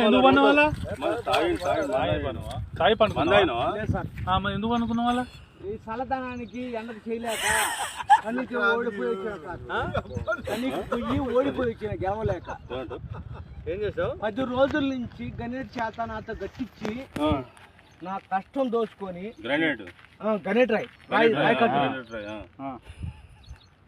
ఎందుకు పన్న వాళ్ళ కాయ ఎందుకు వాళ్ళ ఈ చల్లదనానికి ఎండకు చేయలేక కన్నీకి ఓడిపోయి వచ్చిన కన్నీకి పొయ్యి ఓడిపోయి వచ్చిన గెలవలేక ఏం చేసావు పది రోజుల నుంచి గణేట్ చేత నాతో గట్టించి నా కష్టం దోచుకొని గ్రానైట్ గణేట్ రాయ్ రాయ్ రాయ్.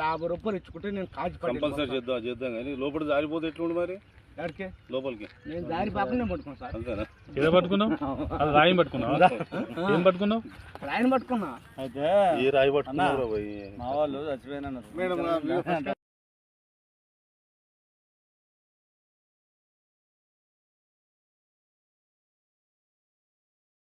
యాభై రూపాయలు ఇచ్చుకుంటే నేను కాజీ కంపల్సరీ చేద్దాం చేద్దాం కానీ లోపల జారిపోతే ఎట్లుండి మరి? ఎక్కడికి లోపలికి. నేను దారి పాపనే పట్టుకున్నా సార్. అంతేనా? ఏదో పట్టుకున్నావు? అది రాయం పట్టుకున్నావు? ఏం పట్టుకున్నావు? ఆయన పట్టుకున్నా. అయితే ఏ రాయి పట్టుకున్నావు మా వాళ్ళు చచ్చిపోయినా మేడం.